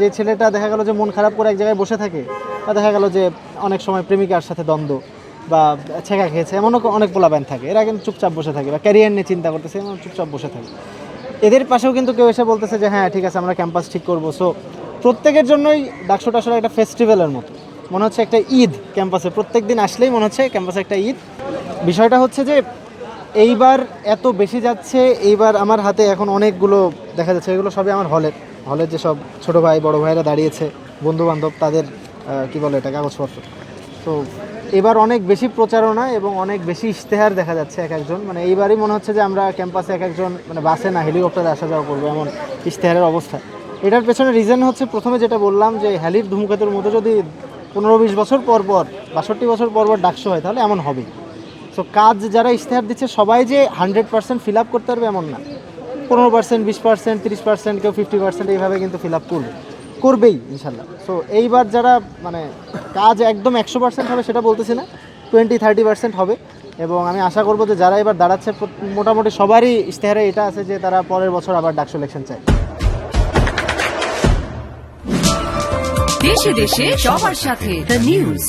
যে ছেলেটা দেখা গেল যে মন খারাপ করে এক জায়গায় বসে থাকে, বা দেখা গেল যে অনেক সময় প্রেমিকার সাথে দ্বন্দ্ব বা ছেঁকা খেয়েছে, এমনও অনেক পোলাব্যান থাকে। এরা কিন্তু চুপচাপ বসে থাকে বা ক্যারিয়ার নিয়ে চিন্তা করতেছে এমন চুপচাপ বসে থাকে। এদের পাশেও কিন্তু কেউ এসে বলতেছে যে হ্যাঁ ঠিক আছে, আমরা ক্যাম্পাস ঠিক করব। সো প্রত্যেকের জন্যই ডাকশোটা আসলে একটা ফেস্টিভ্যালের মতো। মনে হচ্ছে একটা ঈদ ক্যাম্পাসে প্রত্যেক দিন আসলেই মনে হচ্ছে ক্যাম্পাসে একটা ঈদ। বিষয়টা হচ্ছে যে, এইবার এত বেশি যাচ্ছে, এইবার আমার হাতে এখন অনেকগুলো দেখা যাচ্ছে, এগুলো সবই আমার হলের হলের যেসব ছোটো ভাই, বড় ভাইরা দাঁড়িয়েছে বন্ধু বান্ধব তাদের কি বলে এটা কাগজপত্র। তো এবার অনেক বেশি প্রচারণা এবং অনেক বেশি ইশতেহার দেখা যাচ্ছে এক একজন। মানে এইবারই মনে হচ্ছে যে আমরা ক্যাম্পাসে এক একজন মানে বাসে না, হেলিকপ্টারে আসা যাওয়া করব এমন ইশতেহারের অবস্থা। এটার পেছনে রিজন হচ্ছে প্রথমে যেটা বললাম যে হ্যালির ধূমকেতুর মতো যদি পনেরো বিশ বছর পর পর, বাষট্টি বছর পর পর ডাকশো হয়, তাহলে এমন হবেই। সো কাজ যারা ইশতেহার দিচ্ছে, সবাই যে হান্ড্রেড পার্সেন্ট ফিল আপ করতে পারবে এমন না। পনেরো পার্সেন্ট বিশ পার্সেন্ট তিরিশ পার্সেন্ট কেউ ফিফটি পার্সেন্ট এইভাবে কিন্তু ফিল আপ করবে। করবেই, ইনশাল্লাহ। সো এইবার যারা মানে কাজ একদম একশো পার্সেন্ট হবে সেটা বলতেছি না টোয়েন্টি থার্টি পার্সেন্ট হবে। এবং আমি আশা করব যে যারা এবার দাঁড়াচ্ছে, মোটামুটি সবারই ইশতেহারে এটা আছে যে তারা পরের বছর আবার ডাক সিলেকশন চায়। দেশে দেশে সবার সাথে দ্য নিউজ